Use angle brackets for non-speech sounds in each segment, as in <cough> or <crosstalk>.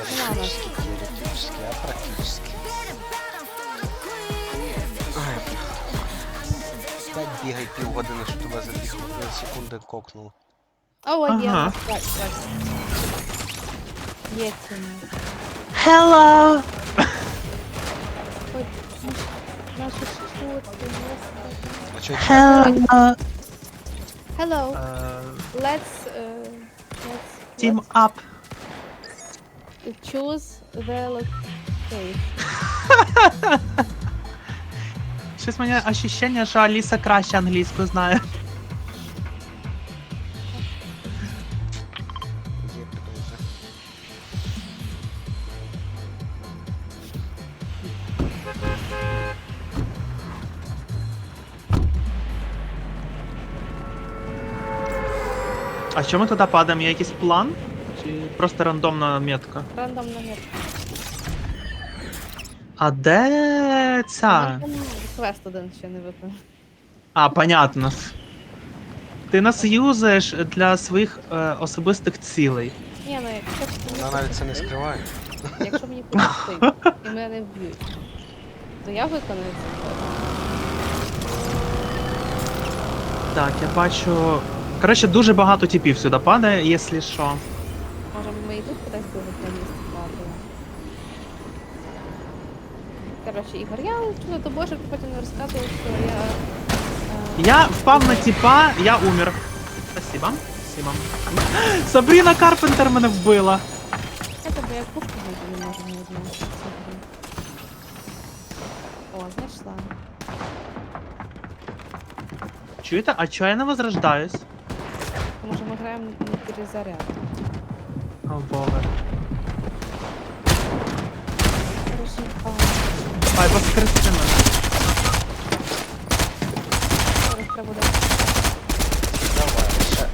теоретически, теоретически, а практически. Ай, бляха. Так бігай півгодини, що тебе за дві хвилини секунди кокнув. О, є, Ага. так, так. Є ціна. Hello! Ой, наші шутки, господи. А чого Hello! Hello, Uh, let's, uh, let's team up. Choose the <laughs> location. Щось у мене ощущення, що Аліса краще англійську знає. А що ми туди падаємо? Є якийсь план? Чи просто рандомна метка? Рандомно нет. А де ця? Там Квест один ще не виконав. А, понятно. Ти нас юзаєш для своїх е, особистих цілей. Ні, ну якщо б мені Вона навіть це не пощастить- скриває. Якщо мені <laughs> пощастить і мене вб'ють, то я виконую це. Так, я бачу. Коротше, дуже багато типів сюди падає, якщо що. Може ми і тут кудись дуже на місце падали. Коротше, Ігор, я чула щоб ти потім не розказував, що я... е, Я впав на типа, я умер. Спасибо. Спасибо. Сабріна Карпентер мене вбила. Я тебе як пушку знайти не можу цій грі. О, знайшла. Чуєте, а чого я не возрождаюсь? Що ми граємо на перезаряд. О боже. Ай, воскреси мене. зараз треба буде... Давай, ще.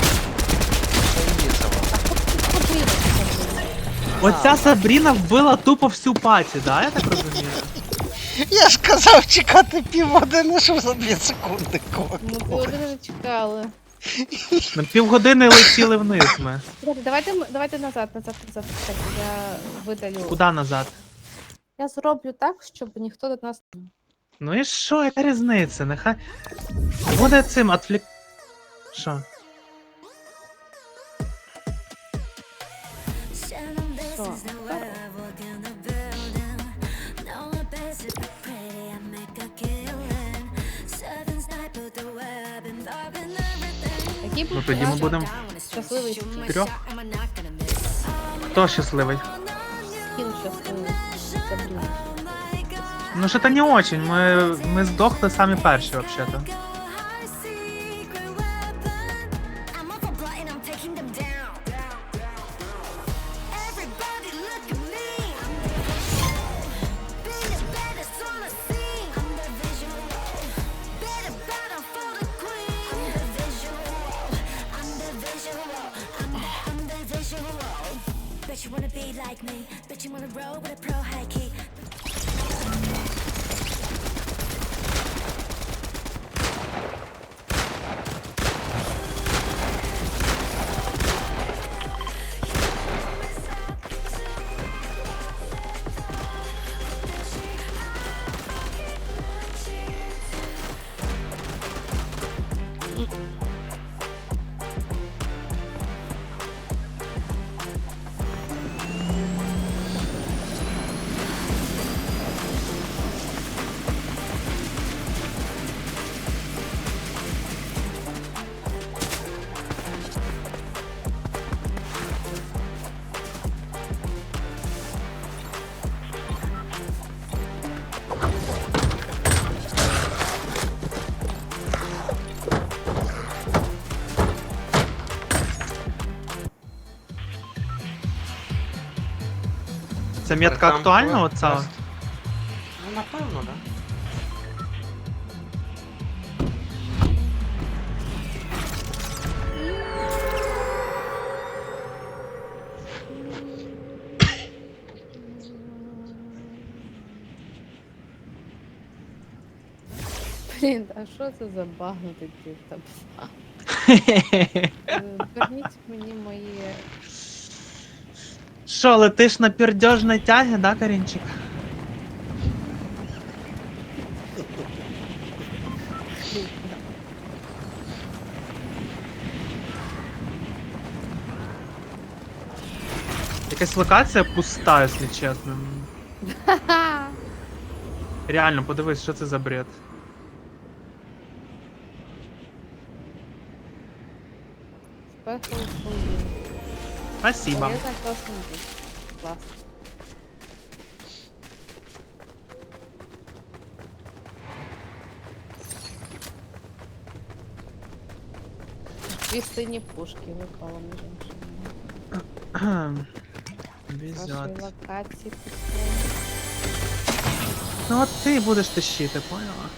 Її? Оця Сабріна вбила тупо всю паті, да? Я так розумію? Я ж казав чекати півгодини, щоб за дві секунди Ну, кокнув. ви один не чекали. На півгодини летіли вниз ми. Ребята, давайте, давайте назад, назад, назад. Так, я видалю. Куди назад? Я зроблю так, щоб ніхто до нас. Ну і що, яка різниця? Нехай. Буде цим отвлік. Що? Ну тоді ми будемо щасливий трьох. Хто щасливий? Скін щасливий. Сабріна. Ну що то не очень. Ми, ми здохли самі перші, взагалі-то. Ця метка актуальна, оця? Ну, напевно, да. Блін, а що це за багнутий тип там? <laughs> Е, Верніть мені мої. Що, летиш на пердьожній тягі, да, Карінчик? Якась локація пуста, якщо чесно. <laughs> Реально, подивись, що це за бред. Special Спасибо. Полезно космос. Класс. Дві сині пушки випало, між іншим. Везет. пустої. Ну от ти будеш тащити, поняла?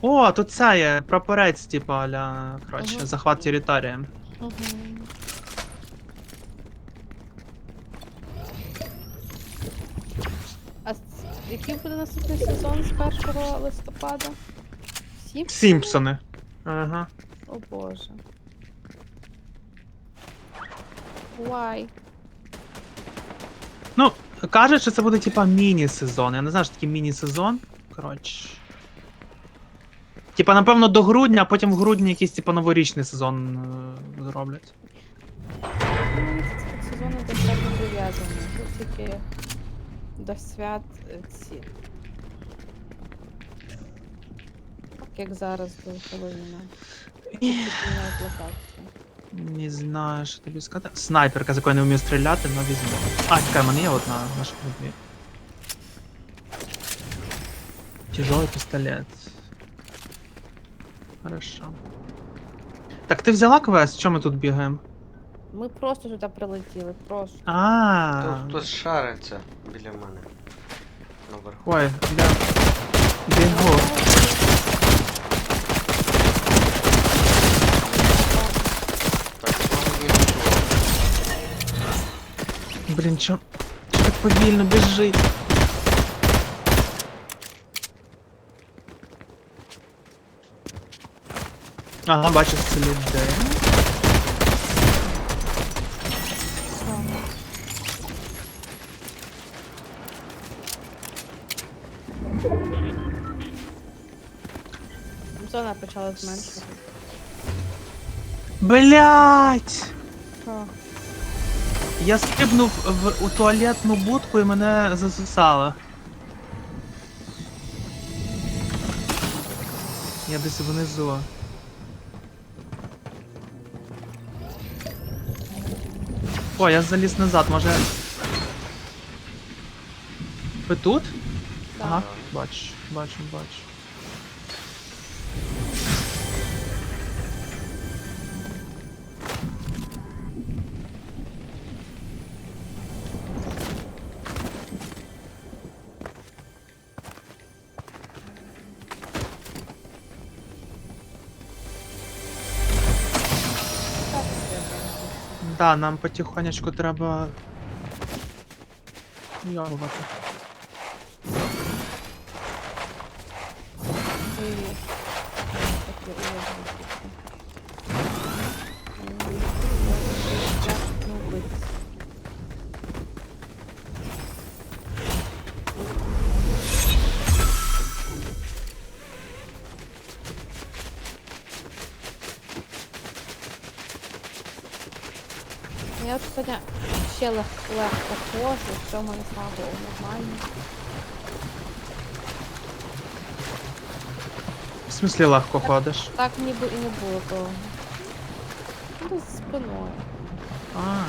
О, тут ця є прапорець, типа, аля, коротше, захват території. А який буде наступний сезон з 1 листопада? Сім? Сімпсони. Ага. О боже. Why? Ну, кажуть, що це буде типа міні-сезон. Я не знаю, що таке міні-сезон. Коротше. Типа, напевно, до грудня, а потім в грудні якийсь типа новорічний сезон е, зроблять. Ну, ці сезони достатньо прив'язані. Тут тільки до свят е, ці. Так як зараз до міняють локацію. Не знаю, що тобі сказати. Снайперка, з якої не вмію стріляти, але візьму. А, чекай, в мене є одна на шкурі. Тяжелый пістолет. Хорошо. Так, ти взяла квест? Чому ми тут бігаємо? Ми просто туди прилетіли, просто. А. Тут хтось шариться біля мене. Наверху. Ой, бля. Бігу. Так, знову не чую. Блін, чо? Чо так повільно біжить? Ага, бачу сліди. Зона почала зменшувати. Блять! Що? Я стрибнув в у туалетну будку і мене засосало. Я десь внизу. О, я заліз назад, може. Ви тут? Ага, бачу, бачу, бачу. Да, нам потихонечку треба. Йобувати. Я от сьогодні ще лег, легко ходжу, все в мене слава Богу, нормально. В смислі легко ходиш? Так ніби і не було того. Ну, десь з спиною. А.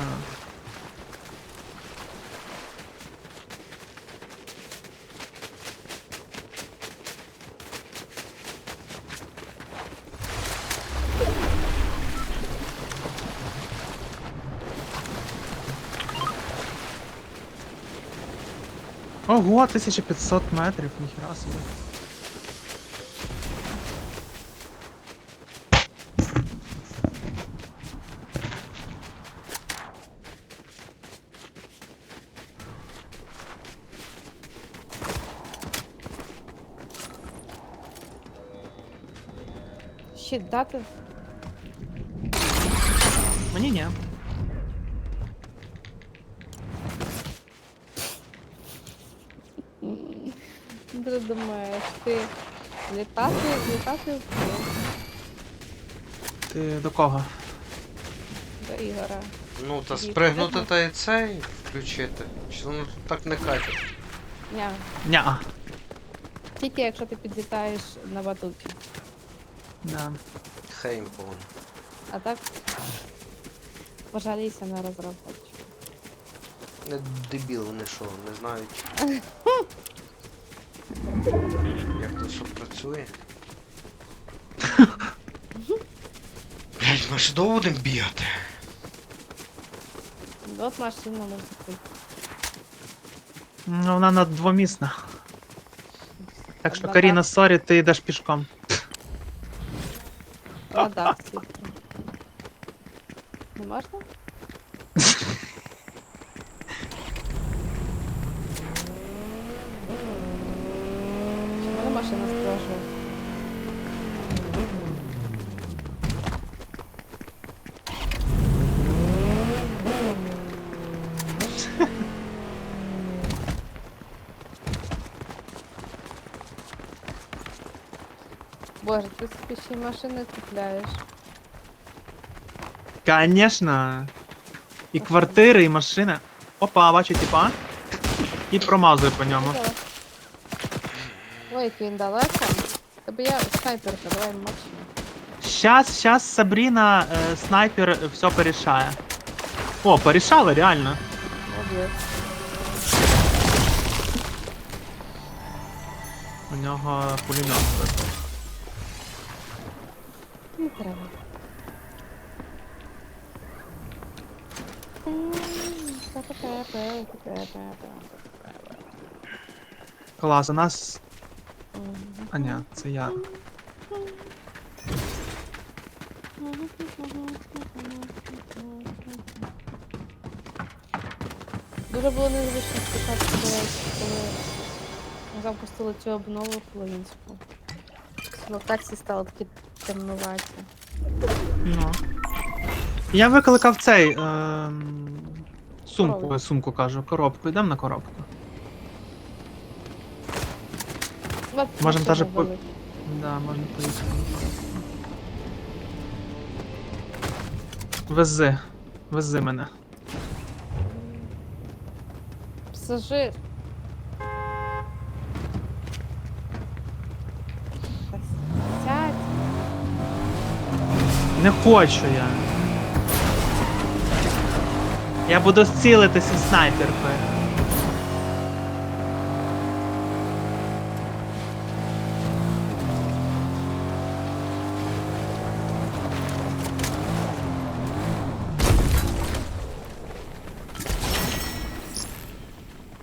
Ого, 1500 метрів, ніхера собі. Щит дати? Мені ні. Собі ти літати, літати вмієш Ти до кого? до Ігора. Ну, та Ні, спригнути та і цей включити. Чи воно так не катить? Ні, Ня. тільки якщо ти підлітаєш на батуті. Да. Хейм повний. А так пожалійся на розробку. Не дебіл, вони що, не знають. <laughs> Як тут що працює? <laughs> Блять, ми ж довго будемо бігати. От машина може бути. Ну, вона на двомісна. Так що, Одна Каріна, так. сорі, ти йдеш пішком. А, так, світло. Не можна? Боже, ти собі ще й машини купляєш. Конечно. І квартири, і машина. Опа, бачу, типа. І промазую по ньому. Ой, який він далеко. Я снайперка, давай максимум. Щас, щас Сабріна, е, снайпер, все порішає. О, порішала, реально. Молодець. У нього пулемет. Не треба. Клас, у нас. А ні, це я. Дуже було незвично речі, коли запустили цю обнову українську. Локації стали такі темнуваті. Ну. Я викликав цей. ем, сумку, Коробку. сумку кажу, коробку. Йдемо на коробку. От Можем даже по- велика. Да, можна поїхати. на коробку. Вези. Вези мене. Пасажир. Та Сядь. Не хочу я. Я буду зцілитися снайперкою.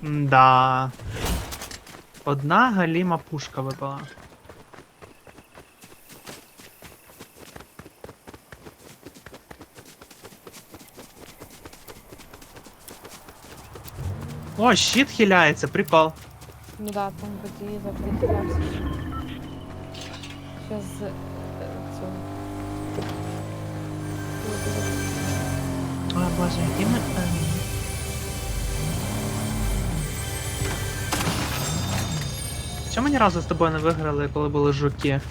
Да. Одна галіма пушка випала. О, щит хиляється, прикол. Ну да, там водії запрятався. Сейчас з е, цього. О боже, які ми. Чому ні разу з тобою не виграли, коли були жуки?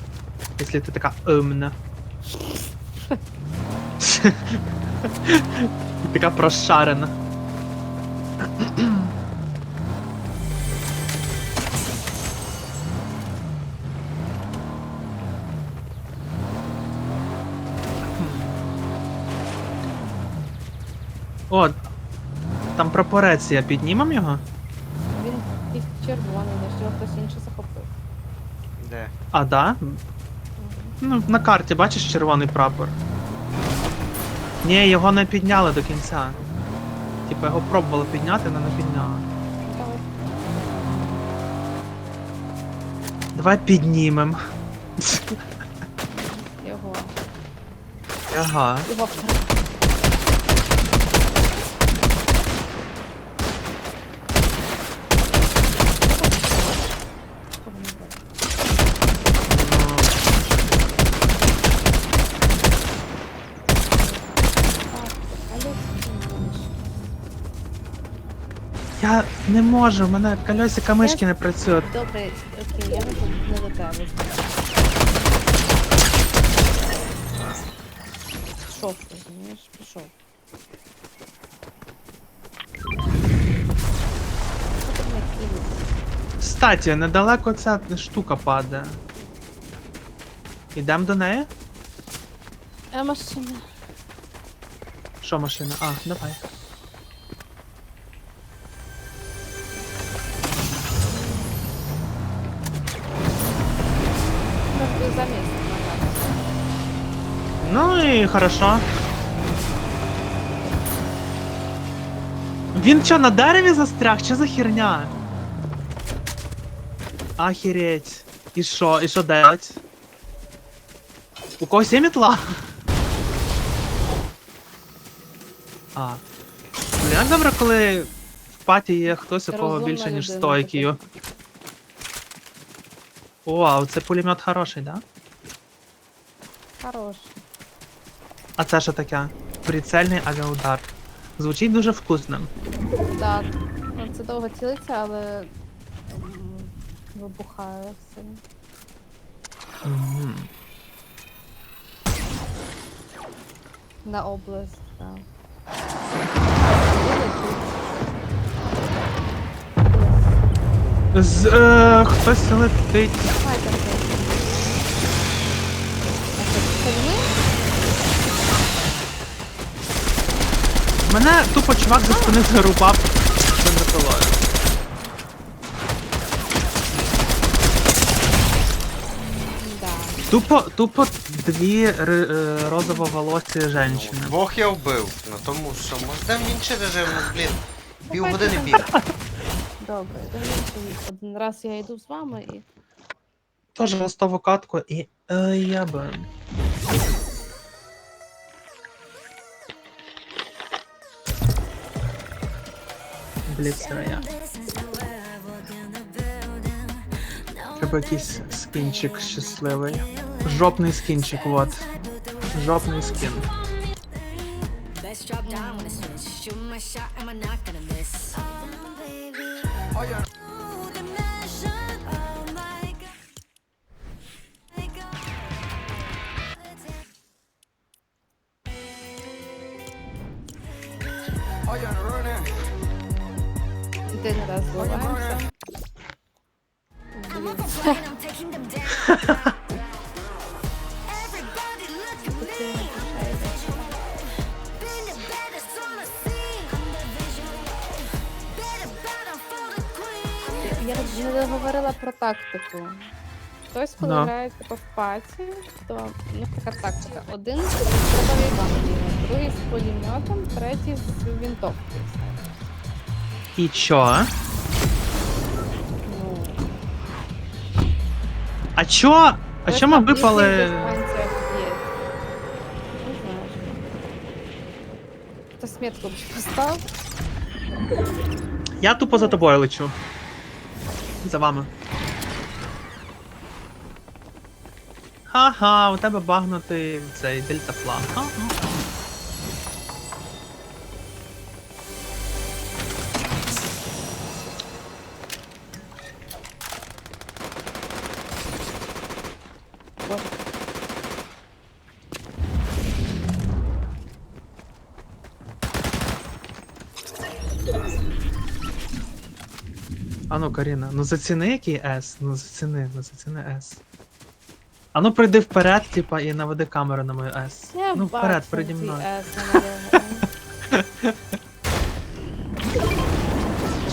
Якщо ти така умна. <laughs> І така прошарена. О, там прапорець я піднімем його? Він якийсь червоний, десь його хтось інший захопив. Де? А, да? Ну, на карті бачиш червоний прапор. Ні, його не підняли до кінця. Типа його пробували підняти, але не підняли. Давай. Давай піднімем. Його. Ага. Його. Я не можу, в мене кольосика мишки не працюють. Добре, окей, я не, до- не до тебе. Пішов, розумієш, пішов. Що ти мене кинув? Кстати, недалеко ця штука падає. Ідемо до неї? А машина. Що машина? А, давай. Ну і хорошо. Він що, на дереві застряг? Що за херня? Ахереть. І що? І що делать? У когось є мітла? А. Блін, добре, коли в паті є хтось, у кого Розумна більше, ніж людина 100 IQ. О, це пулемет хороший, да? Хорош. А це що таке? Прицельний авіаудар. Звучить дуже вкусним. Так. Ну, це довго цілиться, але м, вибухає сильно. Мгм. На область, так. З, е, хтось летить. Давай Мене тупо чувак за спини зарубав бензопилою. Да. Тупо, тупо дві ри- е, розово-волосі жінки. Двох я вбив. На тому, що можна в інший режим, ну блін. Півгодини біг. Добре, дивіться, один раз я йду з вами і. Тоже ростову катку і. Е, я би. Бліцея. Треба якийсь скінчик щасливий. Жопний скінчик, вот. Жопний скін. Oh, drop тактику. Хтось, коли Ну. грає типу, в паті, то у них така тактика. Один з дробовиком бігає, другий з пулеметом, третій з винтовкою. І чо? Ну, А чо? А хтось чо ми ближніх випали? дистанціях є. Не знаю. Хтось метку поставив. Я тупо за тобою лечу. За вами. Ха-ха, у тебе багнутий цей дельтаплан. Боже, А ну, Каріна, ну заціни який S, ну заціни, ну заціни S. А ну прийди вперед, типа, і наведи камеру на мою S. я ну вперед, бачу переді мною.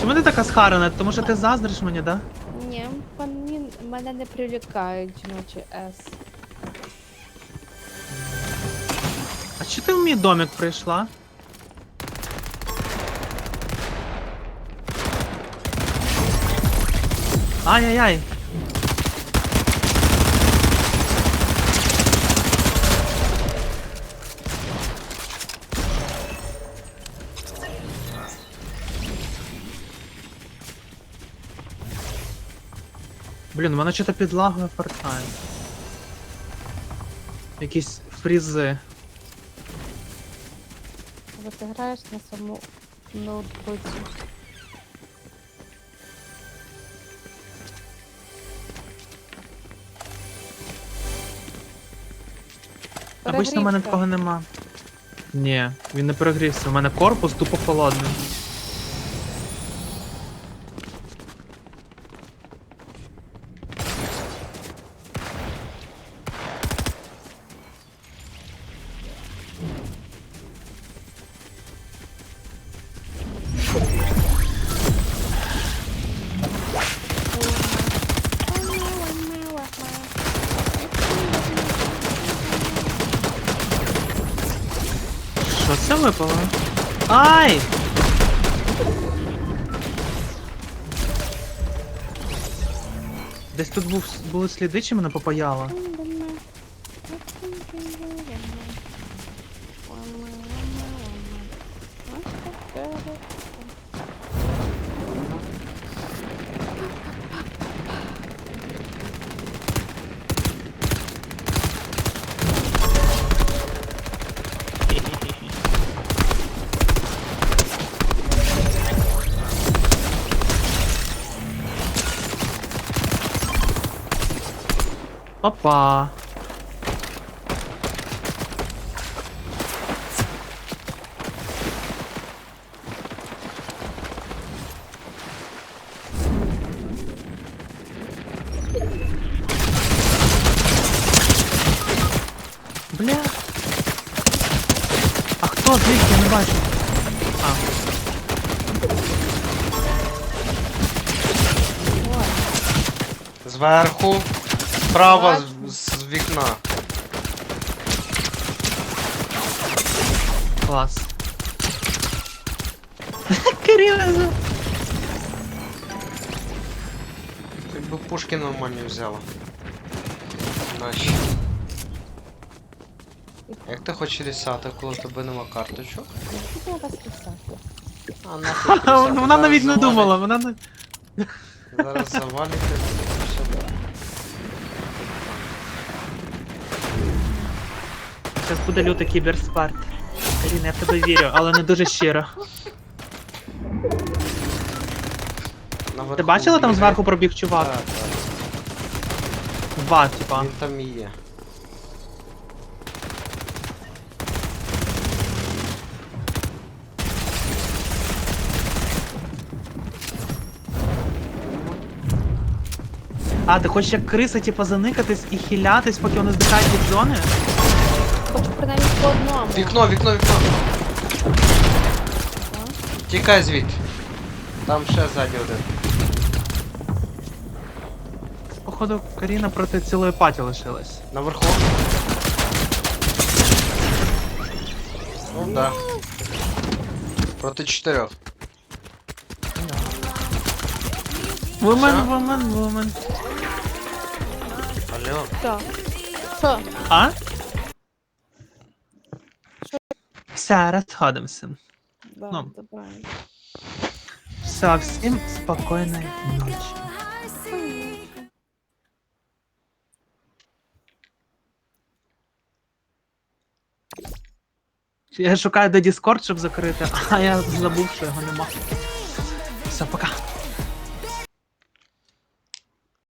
Чому ти така схарана? Тому що ти заздриш мені, да? Ні, мені, мене не привлікають жіночі S. А чи ти в мій домик прийшла? Ай-яй-яй. Блін, у мене чого-то підлагує фортнайт. Якісь фрізи. Бо ти граєш на саму ноутбуці. Обично в мене Перегрівся. такого нема. Ні, він не перегрівся. У мене корпус тупо холодний. Були сліди, чи мене попаяло? Опа! Бля. А хто звідки? Я не бачу. А. Справа з, з вікна. клас. <laughs> Кирило! Якби пушки нормальні взяла. Наші. Як ти хочеш рісати, коли тебе нема карточок? Скільки вас писати? А нахуй рісати, <laughs> Вона навіть не завалить. думала, вона не. Зараз завалите сюди. Зараз буде лютий кіберспарт. Каріна, я в тебе вірю, але не дуже щиро. Наверху Ти бачила там бігає. зверху пробіг чувак? Так, так. Два, типа. Він там і є. А, ти хочеш як криса, типа, заникатись і хилятись, поки вони здихають від зони? Хочу принаймні по одному. Вікно, вікно, вікно. Тікай звідти. Там ще ззаді один. Походу, Каріна проти цілої паті лишилась. Наверху. Ну да. Проти чотирьох. Вумен, вумен, вумен. Алло. Що? Що? А? Все, розходимося. Да, Ну. правильно. Все, всім спокійної ночі. Я шукаю де Discord, щоб закрити, а я забув, що його нема. Все, пока.